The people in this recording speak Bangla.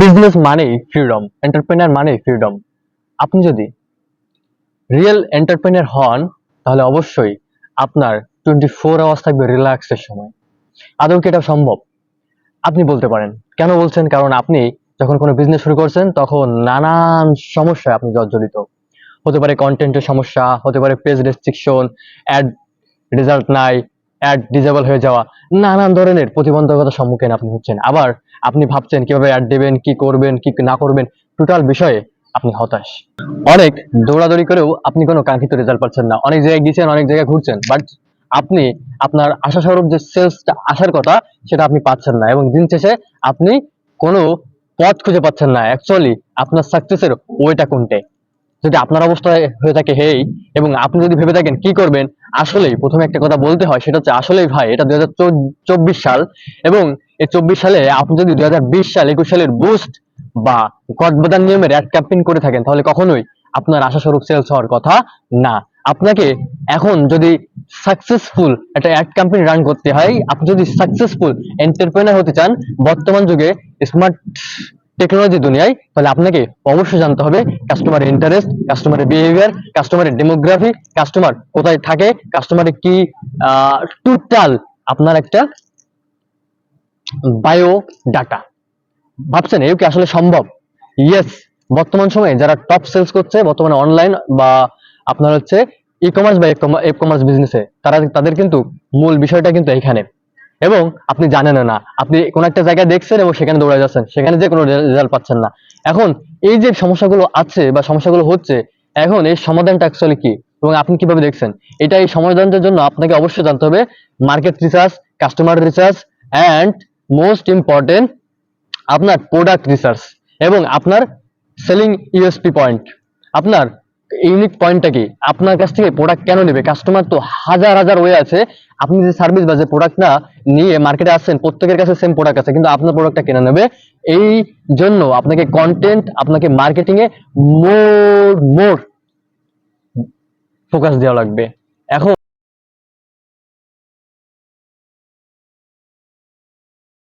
বিজনেস মানেই ফ্রিডম এন্টারপ্রেনার মানেই ফ্রিডম আপনি যদি রিয়েল এন্টারপ্রেনার হন, তাহলে অবশ্যই আপনার টোয়েন্টি ফোর আওয়ার্স থাকবে রিল্যাক্সের সময়। আদৌ কি এটা সম্ভব? আপনি বলতে পারেন। কেন বলছেন? কারণ আপনি যখন কোনো বিজনেস শুরু করছেন, তখন নানান সমস্যায় আপনি জর্জরিত। হতে পারে কন্টেন্টের সমস্যা, হতে পারে পেজ রেস্ট্রিকশন অ্যাড রেজাল্ট নাই অ্যাড ডিজেবল হয়ে যাওয়া নানান ধরনের প্রতিবন্ধকতার সম্মুখীন আপনি হচ্ছেন। আবার আপনি ভাবছেন কীভাবে অ্যাড দেবেন, কি করবেন, কি না করবেন টোটাল বিষয়ে আপনি হতাশ। অনেক দৌড়াদৌড়ি করেও আপনি কোনো কাঙ্ক্ষিত রেজাল্ট পাচ্ছেন না। অনেক জায়গায় গিয়েছেন, অনেক জায়গায় ঘুরছেন বাট আপনি আপনার আশাস্বরূপ যে সেলসটা আসার কথা, সেটা আপনি পাচ্ছেন না এবং দিন শেষে আপনি কোনো পথ খুঁজে পাচ্ছেন না। অ্যাকচুয়ালি আপনার সাকসেসের ওয়েটা কোনটে? যদি আপনার অবস্থা হয়ে থাকে হেই এবং আপনি যদি ভেবে থাকেন কি করবেন, আসলেই প্রথমে একটা কথা বলতে হয়, সেটা হচ্ছে, আসলেই ভাই, এটা দুই সাল, এবং এই চব্বিশ সালে আপনি যদি দুই হাজার বিশ সাল, একুশ সালের বুস্ট বা গডবাদার নিয়মের অ্যাড ক্যাম্পেইন করে থাকেন, তাহলে কখনোই আপনার আশাস্বরূপ সেলস হওয়ার কথা না। আপনাকে এখন যদি সাকসেসফুল একটা অ্যাড ক্যাম্পেইন রান করতে হয়, আপনি যদি সাকসেসফুল এন্টারপ্রেনার হতে চান, বর্তমান যুগে স্মার্ট টেকনোলজি দুনিয়ায়, তাহলে আপনাকে অবশ্যই জানতে হবে কাস্টমার ইন্টারেস্ট কাস্টমারের বিহেভিয়ার কাস্টমারের ডেমোগ্রাফি কাস্টমার কোথায় থাকে কাস্টমারের কি টোটাল আপনার একটা বায়ো ডাটা ভাবছেন, এও কি আসলে সম্ভব? ইয়েস বর্তমান সময়ে যারা টপ সেলস করছে, বর্তমানে অনলাইন বা আপনার হচ্ছে ই কমার্স বা এ কমার্স বিজনেসে তারা, তাদের কিন্তু মূল বিষয়টা কিন্তু এখানে। এবং আপনি জানেন না। আপনি কোন একটা জায়গায় দেখছেন এবং সেখানে দৌড়ে যাচ্ছেন। সেখানে যে কোনো রেজাল্ট পাচ্ছেন না। এখন এই যে সমস্যাগুলো আছে বা সমস্যাগুলো হচ্ছে, এখন এই সমাধানটা অ্যাকচুয়ালি কি? এবং আপনি কীভাবে দেখছেন? এটা এই সমাধানটার জন্য আপনাকে অবশ্যই জানতে হবে market research customer research and most important আপনার প্রোডাক্ট রিসার্চ এবং আপনার সেলিং ইউএসপি পয়েন্ট আপনার ইউনিক পয়েন্টটা কি? আপনার কাছ থেকে প্রোডাক্ট কেন নেবে? কাস্টমার তো হাজার হাজার ওয়ে আছে। আপনি যে সার্ভিস বা যে প্রোডাক্টটা নিয়ে মার্কেটে আসছেন, প্রত্যেকের কাছে সেম প্রোডাক্ট আছে, কিন্তু আপনার প্রোডাক্টটা কেনা নেবে। এই জন্য আপনাকে কন্টেন্ট আপনাকে মার্কেটিং এ মোর মোর ফোকাস দেওয়া লাগবে। এখন